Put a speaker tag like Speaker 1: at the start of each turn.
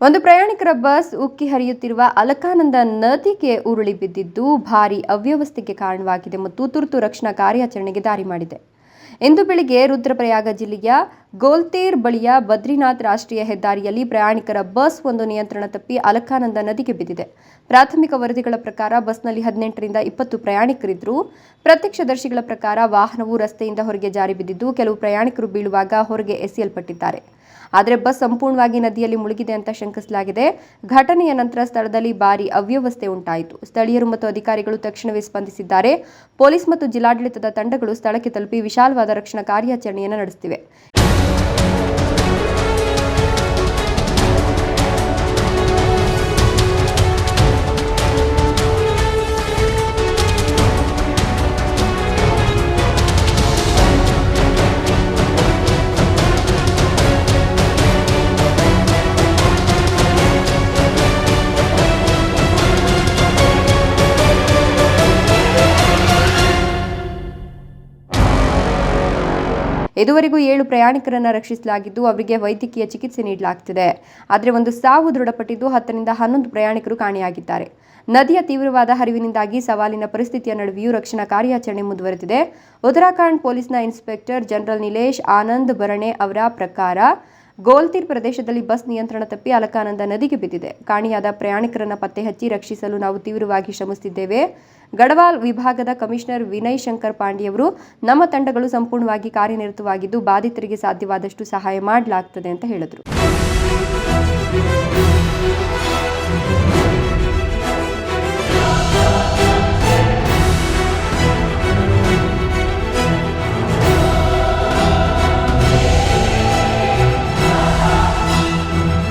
Speaker 1: ಒಂದು ಪ್ರಯಾಣಿಕರ ಬಸ್ ಉಕ್ಕಿ ಹರಿಯುತ್ತಿರುವ ಅಲಕಾನಂದ ನದಿಗೆ ಉರುಳಿ ಬಿದ್ದಿದ್ದು ಭಾರಿ ಅವ್ಯವಸ್ಥೆಗೆ ಕಾರಣವಾಗಿದೆ ಮತ್ತು ತುರ್ತು ರಕ್ಷಣಾ ಕಾರ್ಯಾಚರಣೆಗೆ ದಾರಿ ಮಾಡಿದೆ. ಇಂದು ಬೆಳಿಗ್ಗೆ ರುದ್ರಪ್ರಯಾಗ ಜಿಲ್ಲೆಯ ಗೋಲ್ತೇರ್ ಬಳಿಯ ಬದ್ರಿನಾಥ್ ರಾಷ್ಟ್ರೀಯ ಹೆದ್ದಾರಿಯಲ್ಲಿ ಪ್ರಯಾಣಿಕರ ಬಸ್ ಒಂದು ನಿಯಂತ್ರಣ ತಪ್ಪಿ ಅಲಕಾನಂದ ನದಿಗೆ ಬಿದ್ದಿದೆ. ಪ್ರಾಥಮಿಕ ವರದಿಗಳ ಪ್ರಕಾರ ಬಸ್ನಲ್ಲಿ ಹದಿನೆಂಟರಿಂದ ಇಪ್ಪತ್ತು ಪ್ರಯಾಣಿಕರಿದ್ದರು. ಪ್ರತ್ಯಕ್ಷದರ್ಶಿಗಳ ಪ್ರಕಾರ ವಾಹನವು ರಸ್ತೆಯಿಂದ ಹೊರಗೆ ಜಾರಿ ಬಿದ್ದಿದ್ದು, ಕೆಲವು ಪ್ರಯಾಣಿಕರು ಬೀಳುವಾಗ ಹೊರಗೆ ಎಸೆಯಲ್ಪಟ್ಟಿದ್ದಾರೆ. ಆದರೆ ಬಸ್ ಸಂಪೂರ್ಣವಾಗಿ ನದಿಯಲ್ಲಿ ಮುಳುಗಿದೆ ಅಂತ ಶಂಕಿಸಲಾಗಿದೆ. ಘಟನೆಯ ನಂತರ ಸ್ಥಳದಲ್ಲಿ ಭಾರಿ ಅವ್ಯವಸ್ಥೆ ಉಂಟಾಯಿತು. ಸ್ಥಳೀಯರು ಮತ್ತು ಅಧಿಕಾರಿಗಳು ತಕ್ಷಣವೇ ಸ್ಪಂದಿಸಿದ್ದಾರೆ. ಪೊಲೀಸ್ ಮತ್ತು ಜಿಲ್ಲಾಡಳಿತದ ತಂಡಗಳು ಸ್ಥಳಕ್ಕೆ ತಲುಪಿ ವಿಶಾಲವಾದ ರಕ್ಷಣಾ ಕಾರ್ಯಾಚರಣೆಯನ್ನು ನಡೆಸುತ್ತಿವೆ. ಇದುವರೆಗೂ ಏಳು ಪ್ರಯಾಣಿಕರನ್ನು ರಕ್ಷಿಸಲಾಗಿದ್ದು, ಅವರಿಗೆ ವೈದ್ಯಕೀಯ ಚಿಕಿತ್ಸೆ ನೀಡಲಾಗ್ತಿದೆ. ಆದರೆ ಒಂದು ಸಾವು ದೃಢಪಟ್ಟಿದ್ದು ಹತ್ತರಿಂದ ಹನ್ನೊಂದು ಪ್ರಯಾಣಿಕರು ಕಾಣೆಯಾಗಿದ್ದಾರೆ. ನದಿಯ ತೀವ್ರವಾದ ಹರಿವಿನಿಂದಾಗಿ ಸವಾಲಿನ ಪರಿಸ್ಥಿತಿಯ ನಡುವೆಯೂ ರಕ್ಷಣಾ ಕಾರ್ಯಾಚರಣೆ ಮುಂದುವರೆದಿದೆ. ಉತ್ತರಾಖಂಡ್ ಪೊಲೀಸ್ನ ಇನ್ಸ್ಪೆಕ್ಟರ್ ಜನರಲ್ ನಿಲೇಶ್ ಆನಂದ್ ಭರಣೆ ಅವರ ಪ್ರಕಾರ ಗೋಲ್ತೀರ್ ಪ್ರದೇಶದಲ್ಲಿ ಬಸ್ ನಿಯಂತ್ರಣ ತಪ್ಪಿ ಅಲಕಾನಂದ ನದಿಗೆ ಬಿದ್ದಿದೆ. ಕಾಣಿಯಾದ ಪ್ರಯಾಣಿಕರನ್ನ ಪತ್ತೆ ಹಚ್ಚಿ ರಕ್ಷಿಸಲು ನಾವು ತೀವ್ರವಾಗಿ ಶ್ರಮಿಸುತ್ತಿದ್ದೇವೆ ಗಡವಾಲ್ ವಿಭಾಗದ ಕಮಿಷನರ್ ವಿನಯ್ ಶಂಕರ್ ಪಾಂಡಿಯವರು ನಮ್ಮ ತಂಡಗಳು ಸಂಪೂರ್ಣವಾಗಿ ಕಾರ್ಯನಿರತವಾಗಿದ್ದು ಬಾಧಿತರಿಗೆ ಸಾಧ್ಯವಾದಷ್ಟು ಸಹಾಯ ಮಾಡಲಾಗ್ತದೆ ಅಂತ ಹೇಳಿದರು.